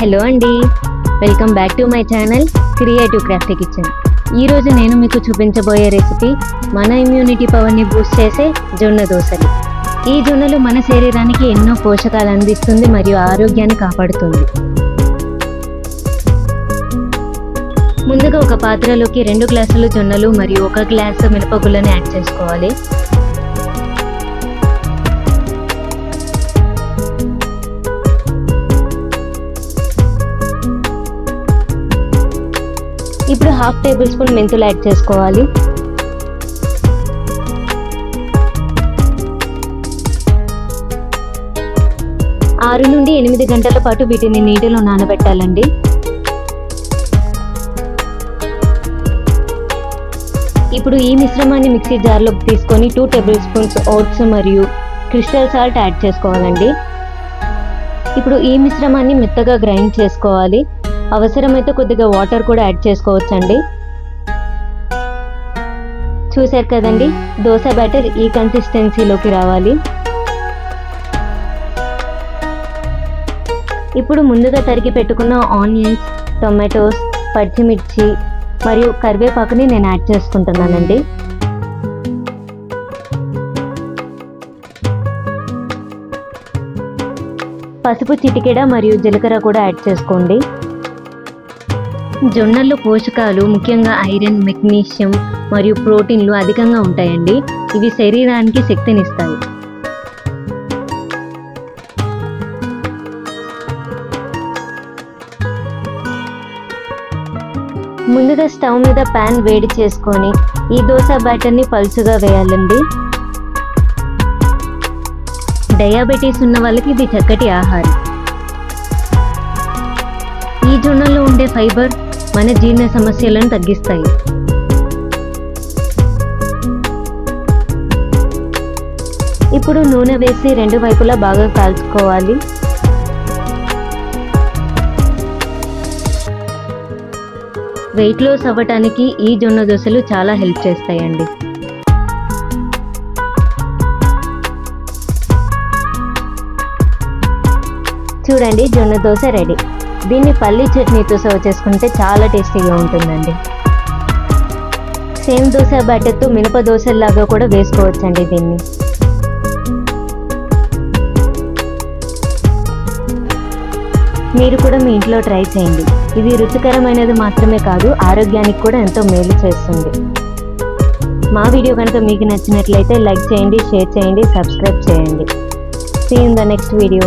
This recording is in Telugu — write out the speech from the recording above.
హలో అండి. Welcome back to my channel creative craft kitchen. ఈరోజు నేను మీకు చూపించబోయే రెసిపీ మన ఇమ్యూనిటీ పవర్ని బూస్ట్ చేసే జొన్న దోశలు. ఈ జొన్నలు మన శరీరానికి ఎన్నో పోషకాలు అందిస్తుంది మరియు ఆరోగ్యాన్ని కాపాడుతుంది. ముందుగా ఒక పాత్రలోకి రెండు గ్లాసులు జొన్నలు మరియు ఒక గ్లాసు మినపగుళ్ళని యాడ్ చేసుకోవాలి. ఇప్పుడు హాఫ్ టేబుల్ స్పూన్ మెంతులు యాడ్ చేసుకోవాలి. ఆరు నుండి ఎనిమిది గంటల పాటు వీటిని నీటిలో నానబెట్టాలండి. ఇప్పుడు ఈ మిశ్రమాన్ని మిక్సీ జార్లోకి తీసుకొని టూ టేబుల్ స్పూన్స్ ఓట్స్ మరియు క్రిస్టల్ సాల్ట్ యాడ్ చేసుకోవాలండి. ఇప్పుడు ఈ మిశ్రమాన్ని మెత్తగా గ్రైండ్ చేసుకోవాలి. అవసరమైతే కొద్దిగా వాటర్ కూడా యాడ్ చేసుకోవచ్చండి. చూశారు కదండి దోశ బ్యాటర్ ఈ కన్సిస్టెన్సీలోకి రావాలి. ఇప్పుడు ముందుగా తరిగి పెట్టుకున్న ఆనియన్స్ టొమాటోస్ పచ్చిమిర్చి మరియు కరివేపాకుని నేను యాడ్ చేసుకుంటున్నానండి. పసుపు చిటికెడ మరియు జీలకర్ర కూడా యాడ్ చేసుకోండి. జొన్నల్లో పోషకాలు ముఖ్యంగా ఐరన్ మెగ్నీషియం మరియు ప్రోటీన్లు అధికంగా ఉంటాయండి. ఇవి శరీరానికి శక్తినిస్తాయి. ముందుగా స్టవ్ మీద ప్యాన్ వేడి చేసుకొని ఈ దోశ బ్యాటర్ని పలుచుగా వేయాలండి. డయాబెటీస్ ఉన్న వాళ్ళకి ఇది చక్కటి ఆహారం. ఈ జొన్నల్లో ఉండే ఫైబర్ మన జీర్ణ సమస్యలను తగ్గిస్తాయి. ఇప్పుడు నూనె వేసి రెండు వైపులా బాగా కాల్చుకోవాలి. వెయిట్ లాస్ అవ్వటానికి ఈ జొన్న దోశలు చాలా హెల్ప్ చేస్తాయండి. చూడండి జొన్న దోశ రెడీ. దీన్ని పల్లీ చట్నీతో సర్వ్ చేసుకుంటే చాలా టేస్టీగా ఉంటుందండి. సేమ్ దోశ బ్యాటర్తో మినప దోశలాగా కూడా వేసుకోవచ్చండి దీన్ని. మీరు కూడా మీ ఇంట్లో ట్రై చేయండి. ఇది రుచికరమైనది మాత్రమే కాదు ఆరోగ్యానికి కూడా ఎంతో మేలు చేస్తుంది. మా వీడియో కనుక మీకు నచ్చినట్లయితే లైక్ చేయండి షేర్ చేయండి సబ్స్క్రైబ్ చేయండి. See in the next video